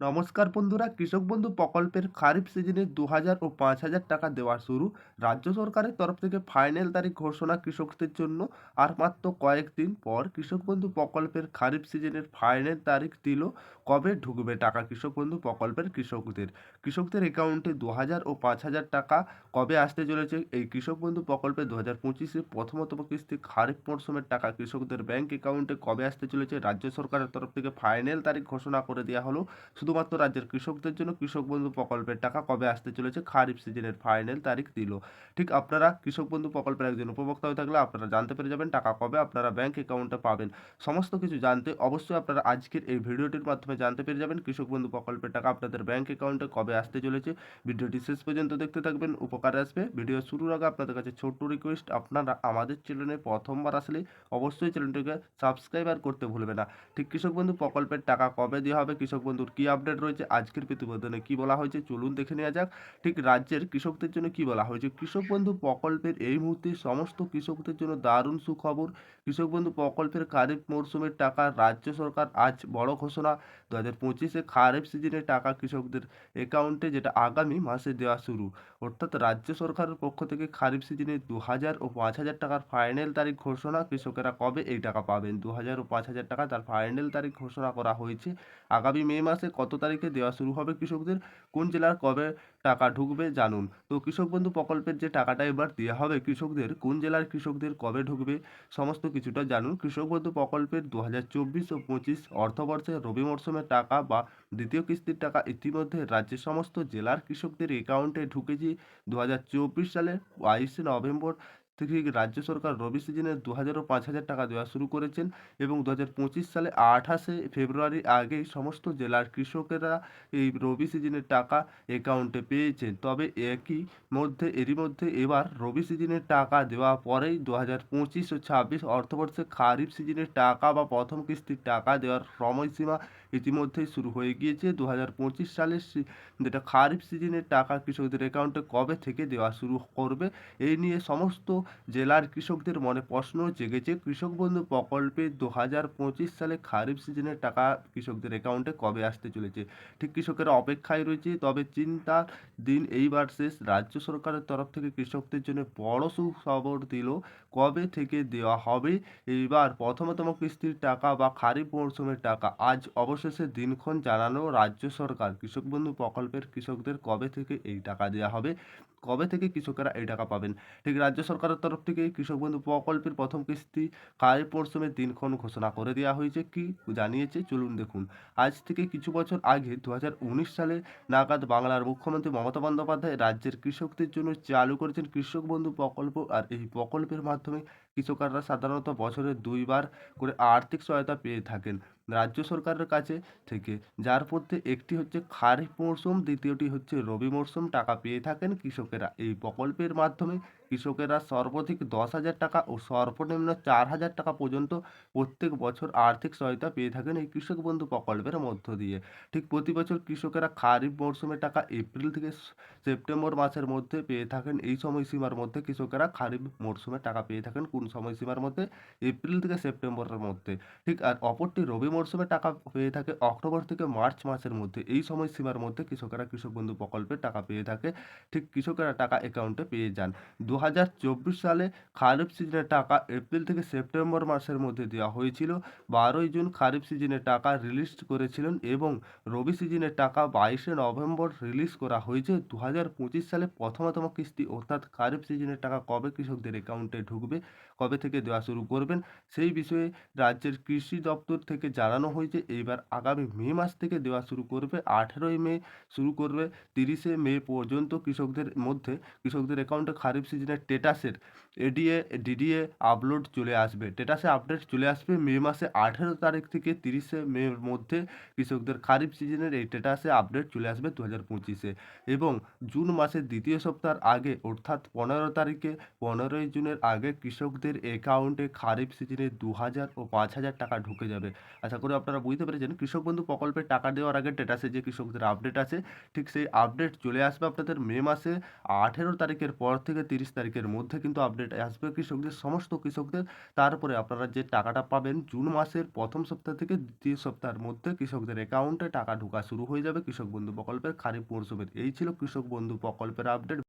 নমস্কার বন্ধুরা, কৃষক বন্ধু প্রকল্পের খারিফ সিজনে দু হাজার ও পাঁচ হাজার টাকা দেওয়া শুরু। রাজ্য সরকারের তরফ থেকে ফাইনাল তারিখ ঘোষণা কৃষকদের জন্য। আর মাত্র কয়েকদিন পর কৃষক বন্ধু প্রকল্পের খারিফ সিজনের ফাইনাল তারিখ দিল। কবে ঢুকবে টাকা কৃষক বন্ধু প্রকল্পের কৃষকদের? কৃষকদের অ্যাকাউন্টে দু হাজার ও পাঁচ হাজার টাকা কবে আসতে চলেছে? এই কৃষক বন্ধু প্রকল্পে দু হাজার পঁচিশে প্রথমতম কিস্তি খারিফ মরশুমের টাকা কৃষকদের ব্যাংক অ্যাকাউন্টে কবে আসতে চলেছে? রাজ্য সরকারের তরফ থেকে ফাইনাল তারিখ ঘোষণা করে দেওয়া হলো। শুধুমাত্র রাজ্যের কৃষকদের জন্য কৃষক বন্ধু প্রকল্পের টাকা কবে আসতে চলেছে খারিফ সিজনের ফাইনাল তারিখ দিল। ঠিক আপনারা কৃষক বন্ধু প্রকল্পের একজন উপভোক্তা হয়ে থাকলে আপনারা জানতে পেরে যাবেন টাকা কবে আপনারা ব্যাংক অ্যাকাউন্টে পাবেন। সমস্ত কিছু জানতে অবশ্যই আপনারা আজকের এই ভিডিওটির মাধ্যমে জানতে পেরে যাবেন কৃষক বন্ধু প্রকল্পের টাকা আপনাদের ব্যাংক অ্যাকাউন্টে কবে আসতে চলেছে। ভিডিওটি শেষ পর্যন্ত দেখতে থাকবেন, উপকারে আসবে। ভিডিও শুরুর আগে আপনাদের কাছে ছোট্ট রিকোয়েস্ট আপনারা আমাদের চ্যানেলে প্রথমবার আসলে অবশ্যই চ্যানেলটিকে সাবস্ক্রাইবার করতে ভুলবে না। ঠিক কৃষক বন্ধু প্রকল্পের টাকা কবে দেওয়া হবে, কৃষক বন্ধুর কী আপডেট রয়েছে আজকের প্রতিবেদনে কি বলা হয়েছে? চলুন দেখে নেওয়া যাক। ঠিক রাজ্যের কৃষকদের জন্য কি বলা হয়েছে? কৃষক বন্ধু প্রকল্পের এই মুহূর্তে সমস্ত কৃষকদের জন্য দারুণ সুখবর। কৃষক বন্ধু প্রকল্পের খারিফ মরশুমের টাকা রাজ্য সরকার আজ বড় ঘোষণা। দু হাজার পঁচিশে খারিফ সিজনের টাকা কৃষকদের অ্যাকাউন্টে যেটা আগামী মাসে দেওয়া শুরু। অর্থাৎ রাজ্য সরকারের পক্ষ থেকে খারিফ সিজনে দু হাজার ও পাঁচ হাজার টাকার ফাইনাল তারিখ ঘোষণা। কৃষকেরা কবে এই টাকা পাবেন? দু হাজার ও পাঁচ হাজার টাকা তার ফাইনাল তারিখ ঘোষণা করা হয়েছে। আগামী মে মাসে কত তারিখে দেওয়া শুরু হবে কৃষকদের কোন জেলার কবে টাকা ঢুকবে জানুন। তো কৃষক বন্ধু প্রকল্পের যে টাকাটা এবার দেওয়া হবে কৃষকদের, কোন জেলার কৃষকদের কবে ঢুকবে সমস্ত কিছুটা জানুন। কৃষক বন্ধু প্রকল্পের দু হাজার চব্বিশ ও পঁচিশ অর্থবর্ষে রবি মরশুমের টাকা বা দ্বিতীয় কিস্তির টাকা ইতিমধ্যে রাজ্যের সমস্ত জেলার কৃষকদের অ্যাকাউন্টে ঢুকেছে। দু হাজার চব্বিশ সালের বাইশে নভেম্বর থেকে রাজ্য সরকার রবি সিজনে দু হাজার ও পাঁচ হাজার টাকা দেওয়া শুরু করেছেন এবং দু হাজার পঁচিশ সালে আঠাশে ফেব্রুয়ারি আগেই সমস্ত জেলার কৃষকেরা এই রবি সিজনের টাকা অ্যাকাউন্টে পেয়েছেন। তবে একই মধ্যে, এরই মধ্যে এবার রবি সিজনের টাকা দেওয়া পরেই দু হাজার পঁচিশ ও ছাব্বিশ অর্থবর্ষে খারিফ সিজনের টাকা বা প্রথম কিস্তির টাকা দেওয়ার সময়সীমা ইতিমধ্যেই শুরু হয়ে গিয়েছে। দু হাজার পঁচিশ সালের যেটা খারিফ সিজনের টাকা কৃষকদের অ্যাকাউন্টে কবে থেকে দেওয়া শুরু করবে, এই নিয়ে সমস্ত জেলার কৃষকদের মনে প্রশ্ন জেগেছে, কৃষক বন্ধু প্রকল্পে দু হাজার পঁচিশ সালে খারিফ সিজনের টাকা কৃষকদের অ্যাকাউন্টে কবে আসতে চলেছে? ঠিক কৃষকেরা অপেক্ষায় রয়েছে, তবে চিন্তার দিন এইবার শেষ। রাজ্য সরকারের তরফ থেকে কৃষকদের জন্য বড় সুখবর দিল, কবে থেকে দেওয়া হবে? এইবার প্রথমতম কিস্তির টাকা বা খারিফ মরশুমের টাকা। আজ অবশেষে দিনক্ষণ জানালো রাজ্য সরকার। কৃষক বন্ধু প্রকল্পের কৃষকদের কবে থেকে এই টাকা দেওয়া হবে? কবে থেকে কৃষকেরা এই টাকা পাবেন? ঠিক, রাজ্য সরকারের তরফ থেকে কৃষক বন্ধু প্রকল্পের প্রথম কিস্তি কাল মরশুমের দিনক্ষণ ঘোষণা করে দেওয়া হয়েছে। কি জানিয়েছে? চলুন দেখুন। আজ থেকে কিছু বছর আগে দু হাজার উনিশ সালে নাগাদ বাংলার মুখ্যমন্ত্রী মমতা বন্দ্যোপাধ্যায় রাজ্যের কৃষকদের জন্য চালু করেছেন কৃষক বন্ধু প্রকল্প। আর এই প্রকল্পের মাধ্যমে কৃষকরা সাধারণত বছরে দুইবার করে আর্থিক সহায়তা পেয়ে থাকেন রাজ্য সরকারের কাছে থেকে। যার মধ্যে একটি হচ্ছে খারিফ মরশুম দ্বিতীয়টি হচ্ছে রবি মরশুম টাকা পেয়ে থাকেন কৃষকেরা। এই প্রকল্পের মাধ্যমে কৃষকেরা সর্বাধিক দশ হাজার টাকা ও সর্বনিম্ন চার হাজার টাকা পর্যন্ত প্রত্যেক বছর আর্থিক সহায়তা পেয়ে থাকেন এই কৃষক বন্ধু প্রকল্পের মধ্য দিয়ে। ঠিক প্রতি বছর কৃষকেরা খারিফ মরশুমের টাকা এপ্রিল থেকে সেপ্টেম্বর মাসের মধ্যে পেয়ে থাকেন। এই সময়সীমার মধ্যে কৃষকেরা খারিফ মরশুমের টাকা পেয়ে থাকেন। কোন সময়সীমার মধ্যে এপ্রিল থেকে সেপ্টেম্বরের মধ্যে। ঠিক, আর অপরটি রবি মরশুমে টাকা পেয়ে থাকে, অক্টোবর থেকে মার্চ মাসের মধ্যে। এই সময়সীমার মধ্যে কৃষকেরা কৃষক বন্ধু প্রকল্পের টাকা পেয়ে থাকে। ঠিক, কৃষকেরা টাকা অ্যাকাউন্টে পেয়ে যান। দু হাজার চব্বিশ সালে খারিফ সিজনের টাকা এপ্রিল থেকে সেপ্টেম্বর মাসের মধ্যে দেওয়া হয়েছিল। বারোই জুন খারিফ সিজনের টাকা রিলিজ করেছিলেন এবং রবি সিজনের টাকা বাইশে নভেম্বর রিলিজ করা হয়েছে। দু হাজার পঁচিশ সালে প্রথমতম কিস্তি অর্থাৎ খারিফ সিজনের টাকা কবে কৃষকদের অ্যাকাউন্টে ঢুকবে? কবে থেকে দেওয়া শুরু করবেন, সেই বিষয়ে রাজ্যের কৃষি দপ্তর থেকে জানানো হয়েছে। এইবার আগামী মে মাস থেকে দেওয়া শুরু করবে, আঠেরোই মে শুরু করবে, তিরিশে মে পর্যন্ত কৃষকদের মধ্যে, কৃষকদের অ্যাকাউন্টে খারিফ সিজনের টেটাসের এডিএ ডিডিএ আপলোড চলে আসবে। টেটাসে আপডেট চলে আসবে মে মাসে আঠেরো তারিখ থেকে তিরিশে মের মধ্যে কৃষকদের খারিফ সিজনের এই টেটাসে আপডেট চলে আসবে দু হাজার পঁচিশে। এবং জুন মাসের দ্বিতীয় সপ্তাহের আগে, অর্থাৎ পনেরো তারিখে, পনেরোই জুনের আগে কৃষকদের কৃষকদের অ্যাকাউন্টে খারিফ সিজনে দু হাজার ও পাঁচ হাজার টাকা ঢুকে যাবে। আশা করি আপনারা বুঝতে পেরেছেন। কৃষক বন্ধু প্রকল্পের টাকা দেওয়ার আগে স্ট্যাটাসে যে কৃষকদের আপডেট আছে, ঠিক সেই আপডেট চলে আসবে আপনাদের মে মাসে। আঠেরো তারিখের পর থেকে তিরিশ তারিখের মধ্যে কিন্তু আপডেট আসবে কৃষকদের, সমস্ত কৃষকদের। তারপরে আপনারা যে টাকাটা পাবেন জুন মাসের প্রথম সপ্তাহ থেকে দ্বিতীয় সপ্তাহের মধ্যে কৃষকদের অ্যাকাউন্টে টাকা ঢোকা শুরু হয়ে যাবে। কৃষক বন্ধু প্রকল্পের খারিফ মরশুমের এই ছিল কৃষক বন্ধু প্রকল্পের আপডেট